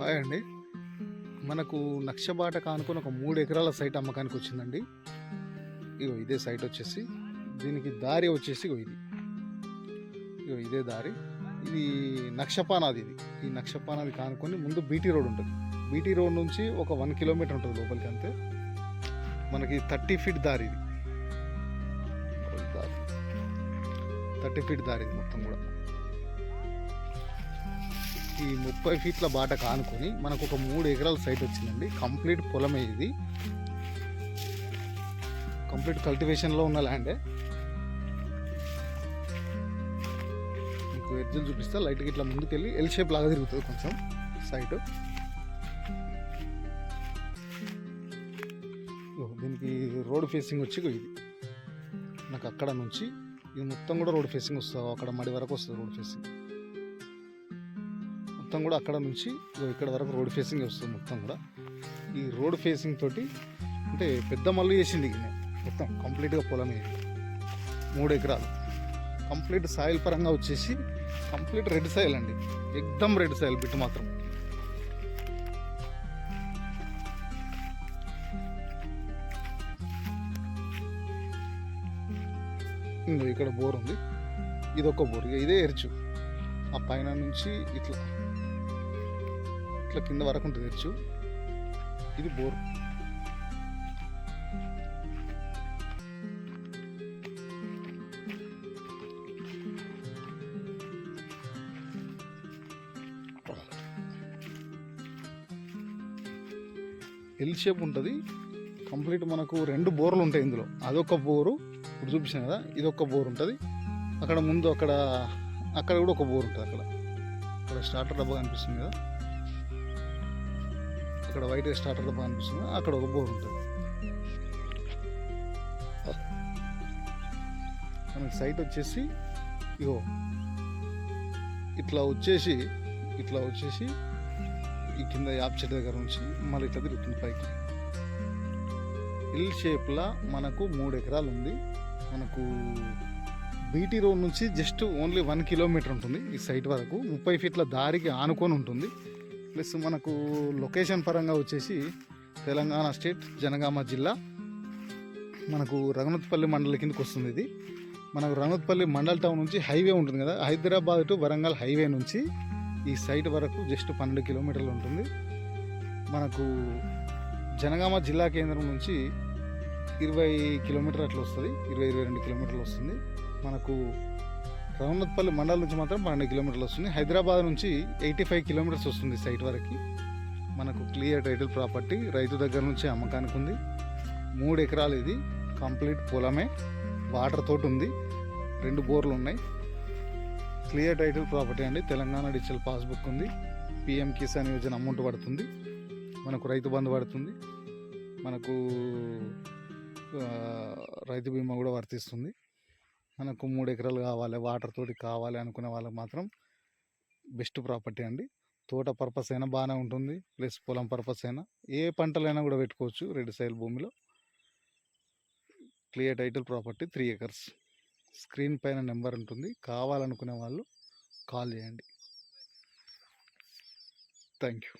Hi అండి. మనకు నక్షబాట కానుకొని ఒక మూడు ఎకరాల సైట్ అమ్మకానికి వచ్చిందండి. ఇగో ఇదే సైట్ వచ్చేసి దీనికి దారి వచ్చేసి ఇగో ఇది. ఇగో ఇదే దారి. ఇది నక్షపానాది ఇది. ఈ నక్షపానాది కానుకొని ముందు బీటీ రోడ్ ఉంటుంది. బీటీ రోడ్ నుంచి ఒక వన్ కిలోమీటర్ ఉంటుంది లోపలికి అంతే. మనకి థర్టీ ఫీట్ దారి ఇది. థర్టీ ఫీట్ దారి ఇది మొత్తం కూడా. ఈ ముప్పై ఫీట్ల బాట కానుకొని మనకు ఒక మూడు ఎకరాల సైట్ వచ్చిందండి. కంప్లీట్ పొలమే ఇది. కంప్లీట్ కల్టివేషన్లో ఉన్న ల్యాండే మీకు ఎడ్జులు చూపిస్తా. లైట్కి ఇట్లా ముందుకెళ్ళి ఎల్ షేప్ లాగా తిరుగుతుంది కొంచెం సైట్ దీనికి రోడ్ ఫేసింగ్ వచ్చి ఇది. నాకు అక్కడ నుంచి ఇది మొత్తం కూడా రోడ్ ఫేసింగ్ వస్తుంది. అక్కడ మడి వరకు వస్తుంది రోడ్ ఫేసింగ్ మొత్తం కూడా అక్కడ నుంచి ఇక్కడ వరకు రోడ్ ఫేసింగ్ వస్తుంది మొత్తం కూడా. ఈ రోడ్ ఫేసింగ్ తోటి అంటే పెద్ద మల్లు చేసింది మొత్తం కంప్లీట్గా పొలం మూడు ఎకరాలు. కంప్లీట్ సాయిల్ పరంగా వచ్చేసి కంప్లీట్ రెడ్ సాయిల్ అండి. ఎక్దమ్ రెడ్ సాయిల్ బిట్ మాత్రం. ఇంకో ఇక్కడ బోర్ ఉంది. ఇదొక బోర్. ఇదే ఎరుచు. ఆ పైన నుంచి ఇట్లా ఇట్లా కింద వరకు ఉంటుంది ఎరుచు ఇది బోర్. ఎల్ షేప్ ఉంటుంది. కంప్లీట్ మనకు రెండు బోర్లు ఉంటాయి ఇందులో. అదొక బోరు ఇప్పుడు చూపించాను కదా ఇది ఒక బోర్ ఉంటుంది. అక్కడ ముందు అక్కడ అక్కడ కూడా ఒక బోర్ ఉంటుంది అక్కడ. అక్కడ స్టార్టర్ డబ్బా కనిపిస్తుంది కదా. అక్కడ వైట్ స్టార్టర్ అనిపిస్తుంది అక్కడ ఒక బోర్ ఉంటుంది. మనకి సైట్ వచ్చేసి ఇగో ఇట్లా వచ్చేసి ఇట్లా వచ్చేసి ఈ కింద యాప్ చెట్టు దగ్గర నుంచి మళ్ళీ ఇట్లా తిరుగుతుంది పైకి. ఇల్ షేప్లా మనకు మూడు ఎకరాలు ఉంది. మనకు బీటీ రోడ్ నుంచి జస్ట్ ఓన్లీ వన్ కిలోమీటర్ ఉంటుంది ఈ సైట్ వరకు. ముప్పై ఫీట్ల దారికి ఆనుకొని ఉంటుంది. ప్లస్ మనకు లొకేషన్ పరంగా వచ్చేసి తెలంగాణ స్టేట్ జనగామ జిల్లా. మనకు రఘునత్పల్లి మండల కిందకి వస్తుంది ఇది. మనకు రఘునత్పల్లి మండల్ టౌన్ నుంచి హైవే ఉంటుంది కదా హైదరాబాద్ టు వరంగల్ హైవే నుంచి ఈ సైట్ వరకు జస్ట్ పన్నెండు కిలోమీటర్లు ఉంటుంది. మనకు జనగామ జిల్లా కేంద్రం నుంచి ఇరవై కిలోమీటర్ అట్లా వస్తుంది ఇరవై ఇరవై రెండు కిలోమీటర్లు వస్తుంది. మనకు రఘునాథపల్లి మండలం నుంచి మాత్రం పన్నెండు కిలోమీటర్లు వస్తుంది. హైదరాబాద్ నుంచి ఎయిటీ ఫైవ్ కిలోమీటర్స్ వస్తుంది సైట్ వరకు. మనకు క్లియర్ టైటిల్ ప్రాపర్టీ రైతు దగ్గర నుంచి అమ్మకానికి ఉంది. మూడు ఎకరాలు ఇది. కంప్లీట్ పొలమే. వాటర్ తోటి ఉంది. రెండు బోర్లు ఉన్నాయి. క్లియర్ టైటిల్ ప్రాపర్టీ అండి. తెలంగాణ డిజిటల్ పాస్బుక్ ఉంది. పిఎం కిసాన్ యోజన అమౌంట్ పడుతుంది. మనకు రైతు బంధు పడుతుంది. మనకు రైతు బీమా కూడా వర్తిస్తుంది. మనకు మూడు ఎకరాలు కావాలి వాటర్ తోటి కావాలి అనుకునే వాళ్ళకి మాత్రం బెస్ట్ ప్రాపర్టీ అండి. తోట పర్పస్ అయినా బాగానే ఉంటుంది ప్లస్ పొలం పర్పస్ అయినా. ఏ పంటలైనా కూడా పెట్టుకోవచ్చు రెడ్ సైల్ భూమిలో. Clear title property three acres screen పైన నెంబర్ ఉంటుంది కావాలనుకునే వాళ్ళు కాల్ చేయండి. Thank you